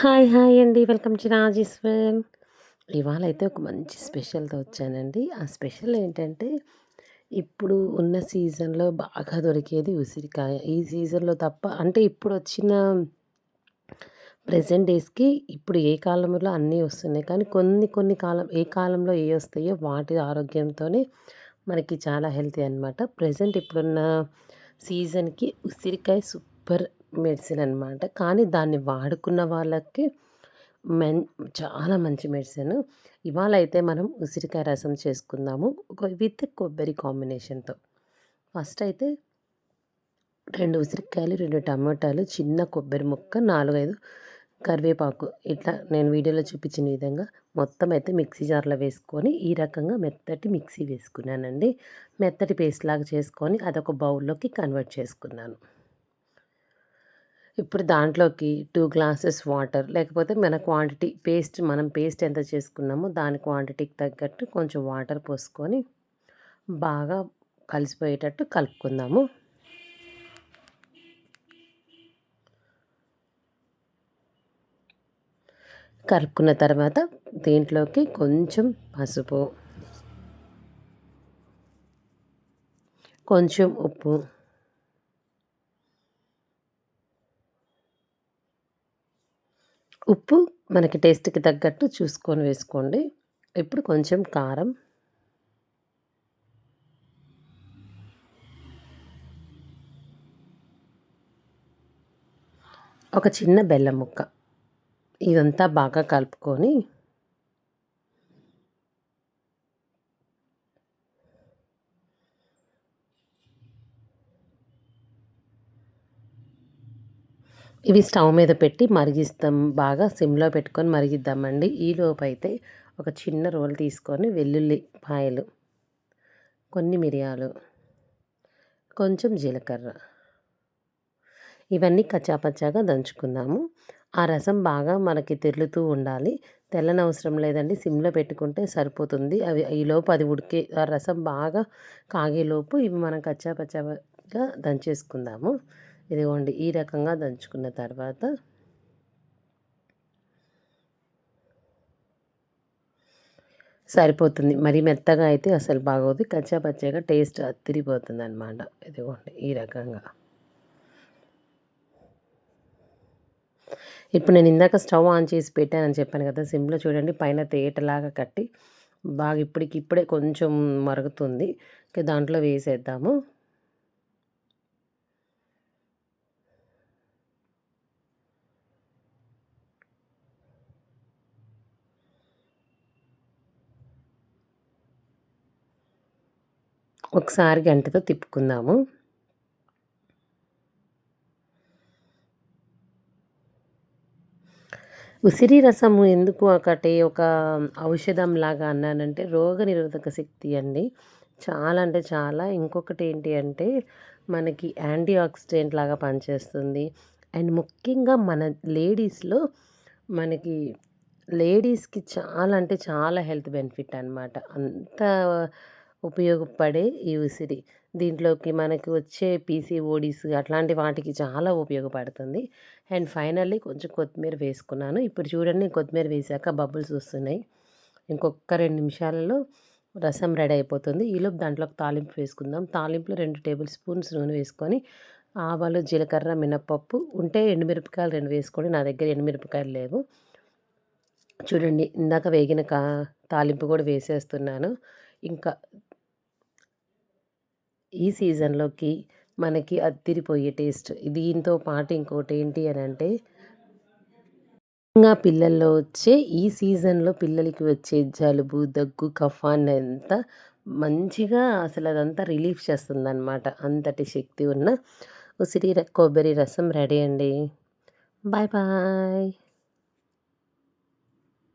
Hi hi అండి. Welcome to Rajeshwar ఇవాళ అయితే ఒక మంచి స్పెషల్తో వచ్చానండి. ఆ స్పెషల్ ఏంటంటే ఇప్పుడు ఉన్న సీజన్లో బాగా దొరికేది ఉసిరికాయ. ఈ సీజన్లో తప్ప అంటే ఇప్పుడు వచ్చిన ప్రజెంట్ డేస్కి ఇప్పుడు ఏ కాలంలో అన్నీ వస్తున్నాయి. కానీ కొన్ని కొన్ని కాలం ఏ కాలంలో ఏ వస్తాయో వాటి ఆరోగ్యంతోనే మనకి చాలా హెల్తీ అనమాట ప్రజెంట్ ఇప్పుడున్న సీజన్కి ఉసిరికాయ సూపర్ మెడిసిన్ అనమాట కానీ దాన్ని వాడుకున్న వాళ్ళకి మెన్ చాలా మంచి మెడిసిన్. ఇవాళ అయితే మనం ఉసిరికాయ రసం చేసుకుందాము. విత్ కొబ్బరి కాంబినేషన్తో. ఫస్ట్ అయితే రెండు ఉసిరికాయలు రెండు టమాటాలు చిన్న కొబ్బరి ముక్క నాలుగైదు కరివేపాకు. ఇట్లా నేను వీడియోలో చూపించిన విధంగా మొత్తం అయితే మిక్సీ జార్లో వేసుకొని ఈ రకంగా మెత్తటి మిక్సీ వేసుకున్నానండి. మెత్తటి పేస్ట్ లాగా చేసుకొని అదొక బౌల్లోకి కన్వర్ట్ చేసుకున్నాను. ఇప్పుడు దాంట్లోకి టూ గ్లాసెస్ వాటర్ లేకపోతే మన క్వాంటిటీ పేస్ట్ మనం పేస్ట్ ఎంత చేసుకున్నామో దాని క్వాంటిటీకి తగ్గట్టు కొంచెం వాటర్ పోసుకొని బాగా కలిసిపోయేటట్టు కలుపుకుందాము. కలుపుకున్న తర్వాత దీంట్లోకి కొంచెం పసుపు కొంచెం ఉప్పు ఉప్పు మనకి టేస్ట్కి తగ్గట్టు చూసుకొని వేసుకోండి. ఇప్పుడు కొంచెం కారం. ఒక చిన్న బెల్లం ముక్క ఇదంతా బాగా కలుపుకొని ఇవి స్టవ్ మీద పెట్టి మరిగిస్తాం. బాగా సిమ్లో పెట్టుకొని మరిగిద్దామండి. ఈలోపు అయితే ఒక చిన్న రోల్ తీసుకొని వెల్లుల్లి పాయలు కొన్ని మిరియాలు కొంచెం జీలకర్ర. ఇవన్నీ కచ్చాపచ్చాగా దంచుకుందాము. ఆ రసం బాగా మనకి తిరులుతూ ఉండాలి. తెల్లని అవసరం లేదండి. సిమ్లో పెట్టుకుంటే సరిపోతుంది. అవి ఈలోపు అది ఉడికే ఆ రసం బాగా కాగేలోపు ఇవి మనం కచ్చాపచ్చాగా దంచేసుకుందాము. ఇదిగోండి ఈ రకంగా దంచుకున్న తర్వాత సరిపోతుంది. మరి మెత్తగా అయితే అసలు బాగోదు. కచ్చా పచ్చగా టేస్ట్ తిరిగిపోతుంది అనమాట ఇదిగోండి ఈ రకంగా. ఇప్పుడు నేను ఇందాక స్టవ్ ఆన్ చేసి పెట్టానని చెప్పాను కదా సిమ్లో చూడండి పైన తేటలాగా కట్టి బాగా ఇప్పటికి ఇప్పుడే కొంచెం మరుగుతుంది. దాంట్లో వేసేద్దాము. ఒకసారి గంటతో తిప్పుకుందాము. ఉసిరి రసము ఎందుకు ఒకటి ఒక ఔషధం లాగా అన్నానంటే రోగ నిరోధక శక్తి అండి. చాలా అంటే చాలా. ఇంకొకటి ఏంటి అంటే మనకి యాంటీ ఆక్సిడెంట్ లాగా పనిచేస్తుంది. అండ్ ముఖ్యంగా మన లేడీస్లో మనకి లేడీస్కి చాలా అంటే చాలా హెల్త్ బెనిఫిట్ అనమాట అంత ఉపయోగపడే ఈ ఉసిరి. దీంట్లోకి మనకి వచ్చే పీసీఓడీస్ అట్లాంటి వాటికి చాలా ఉపయోగపడుతుంది. అండ్ ఫైనల్లీ కొంచెం కొత్తిమీర వేసుకున్నాను. ఇప్పుడు చూడండి కొత్తిమీర వేసాక బబుల్స్ వస్తున్నాయి. ఇంకొక రెండు నిమిషాలలో రసం రెడీ అయిపోతుంది. ఈలోపు దాంట్లోకి తాలింపు వేసుకుందాం. తాలింపులో రెండు టేబుల్ స్పూన్స్ నూనె వేసుకొని ఆవాలు జీలకర్ర మినపప్పు ఉంటే ఎండుమిరపకాయలు రెండు వేసుకొని నా దగ్గర ఎండుమిరపకాయలు లేవు. చూడండి ఇందాక వేగిన కా తాలింపు కూడా వేసేస్తున్నాను. ఇంకా ఈ సీజన్లోకి మనకి అద్దిరిపోయే టేస్ట్. దీంతో పాటు ఇంకోటి ఏంటి అని అంటే ఇంకా పిల్లల్లో వచ్చే ఈ సీజన్లో పిల్లలకి వచ్చే జలుబు దగ్గు కఫాన్ అంతా మంచిగా అసలు అదంతా రిలీఫ్ చేస్తుందన్నమాట. అంతటి శక్తి ఉన్న ఉసిరి కొబ్బరి రసం రెడీ అండి. Bye bye.